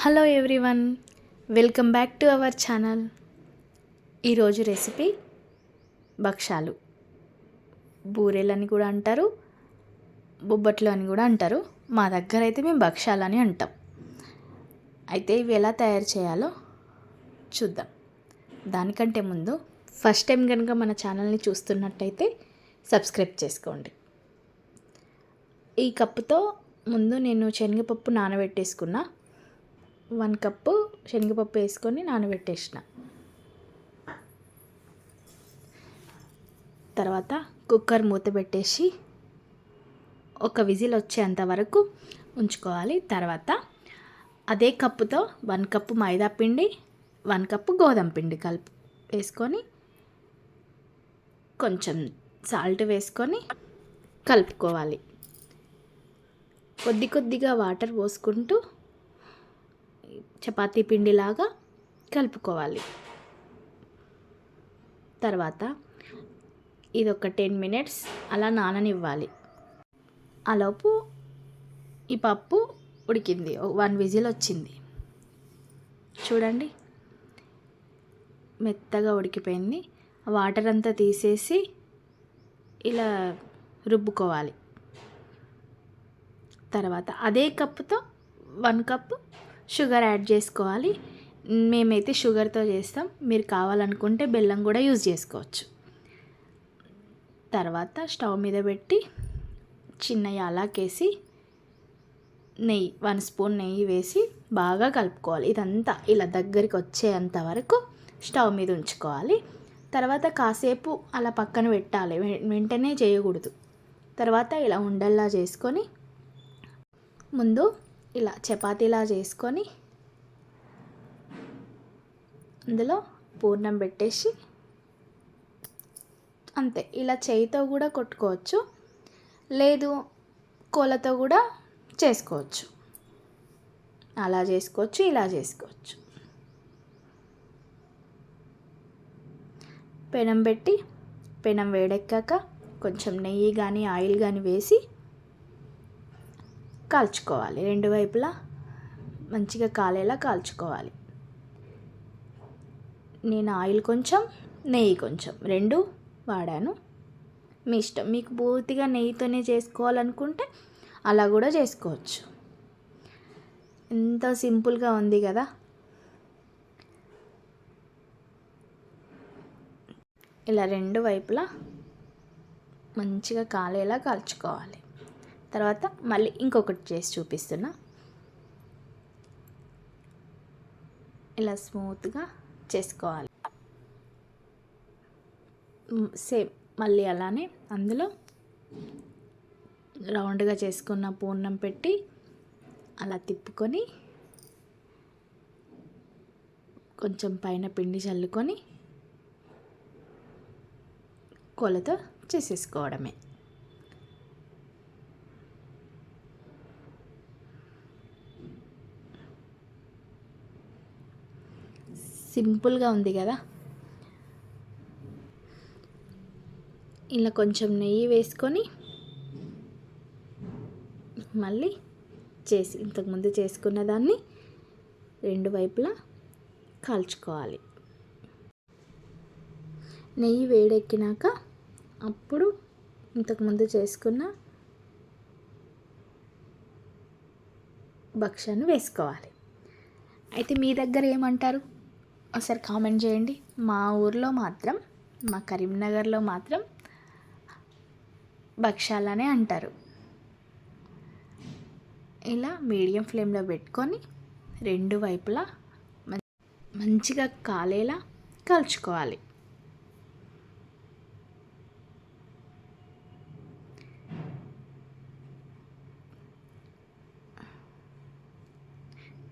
Hello everyone welcome back to our channel. ఈరోజు recipe భక్షాలు బూరెలని కూడా అంటారు బొబ్బట్లు అని కూడా అంటారు. మా దగ్గర అయితే మేము భక్షాలు అని అంటాం. అయితే ఇవి ఎలా తయారు చేయాలో చూద్దాం. దానికంటే ముందు ఫస్ట్ టైం కనుక మన ఛానల్ని చూస్తున్నట్టయితే సబ్స్క్రైబ్ చేసుకోండి. ఈ కప్పుతో ముందు నేను శనగపప్పు నానబెట్టేసుకున్నా. వన్ కప్పు శనగపప్పు వేసుకొని నానబెట్టేసిన. తర్వాత కుక్కర్ మూత పెట్టేసి ఒక విజిల్ వచ్చేంత వరకు ఉంచుకోవాలి. తర్వాత అదే కప్పుతో వన్ కప్పు మైదా పిండి వన్ కప్పు గోధుమ పిండి కలుపు వేసుకొని కొంచెం సాల్ట్ వేసుకొని కలుపుకోవాలి. కొద్ది కొద్దిగా వాటర్ పోసుకుంటూ చపాతీ పిండిలాగా కలుపుకోవాలి. తర్వాత ఇది ఒక టెన్ మినిట్స్ అలా నాననివ్వాలి. ఆలోపు ఈ పప్పు ఉడికింది. వన్ విజిల్ వచ్చింది. చూడండి. మెత్తగా ఉడికిపోయింది. వాటర్ అంతా తీసేసి ఇలా రుబ్బుకోవాలి. తర్వాత అదే కప్పుతో వన్ కప్పు షుగర్ యాడ్ చేసుకోవాలి. మేమైతే షుగర్తో చేస్తాం. మీరు కావాలనుకుంటే బెల్లం కూడా యూజ్ చేసుకోవచ్చు. తర్వాత స్టవ్ మీద పెట్టి చిన్న యాలాకేసి నెయ్యి వన్ స్పూన్ నెయ్యి వేసి బాగా కలుపుకోవాలి. ఇదంతా ఇలా దగ్గరికి వచ్చేంత వరకు స్టవ్ మీద ఉంచుకోవాలి. తర్వాత కాసేపు అలా పక్కన పెట్టాలి. వెంటనే చేయకూడదు. తర్వాత ఇలా ఉండల్లా చేసుకొని ముందు ఇలా చపాతీలా చేసుకొని అందులో పూర్ణం పెట్టేసి అంతే ఇలా చేయితో కూడా కొట్టుకోవచ్చు లేదు కోలతో కూడా చేసుకోవచ్చు. అలా చేసుకోవచ్చు ఇలా చేసుకోవచ్చు. పెనం పెట్టి పెనం వేడెక్కాక కొంచెం నెయ్యి కానీ ఆయిల్ కానీ వేసి కాల్చుకోవాలి. రెండు వైపులా మంచిగా కాలేలా కాల్చుకోవాలి. నేను ఆయిల్ కొంచెం నెయ్యి కొంచెం రెండు వాడాను. మీ ఇష్టం. మీకు పూర్తిగా నెయ్యితోనే చేసుకోవాలనుకుంటే అలా కూడా చేసుకోవచ్చు. ఎంత సింపుల్గా ఉంది కదా. ఇలా రెండు వైపులా మంచిగా కాలేలా కాల్చుకోవాలి. తర్వాత మళ్ళీ ఇంకొకటి చేసి చూపిస్తున్నా. ఇలా స్మూత్గా చేసుకోవాలి. సేమ్ మళ్ళీ అలానే అందులో రౌండ్గా చేసుకున్న పూర్ణం పెట్టి అలా తిప్పుకొని కొంచెం పైన పిండి చల్లుకొని కొలతో చేసేసుకోవడమే. సింపుల్గా ఉంది కదా. ఇలా కొంచెం నెయ్యి వేసుకొని మళ్ళీ చేసి ఇంతకుముందు చేసుకున్న దాన్ని రెండు వైపులా కాల్చుకోవాలి. నెయ్యి వేడెక్కినాక అప్పుడు ఇంతకుముందు చేసుకున్న భక్ష్యాన్ని వేసుకోవాలి. అయితే మీ దగ్గర ఏమంటారు? ఒకసారి కామెంట్ చేయండి. మా ఊర్లో మాత్రం మా కరీంనగర్లో మాత్రం భక్షాలనే అంటారు. ఇలా మీడియం ఫ్లేమ్లో పెట్టుకొని రెండు వైపులా మంచిగా కాలేలా కలుచుకోవాలి.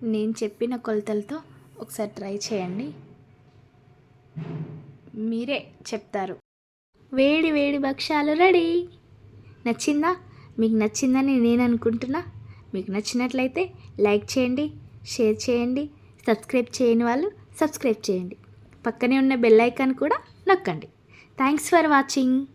నేను చెప్పిన కొలతలతో ఒకసారి ట్రై చేయండి. మీరే చెప్తారు. వేడి వేడి భక్ష్యాలు రెడీ. నచ్చిందా? మీకు నచ్చిందని నేను అనుకుంటున్నా. మీకు నచ్చినట్లయితే లైక్ చేయండి షేర్ చేయండి సబ్స్క్రైబ్ చేయని వాళ్ళు సబ్స్క్రైబ్ చేయండి. పక్కనే ఉన్న బెల్ ఐకాన్ కూడా నొక్కండి. Thanks for watching.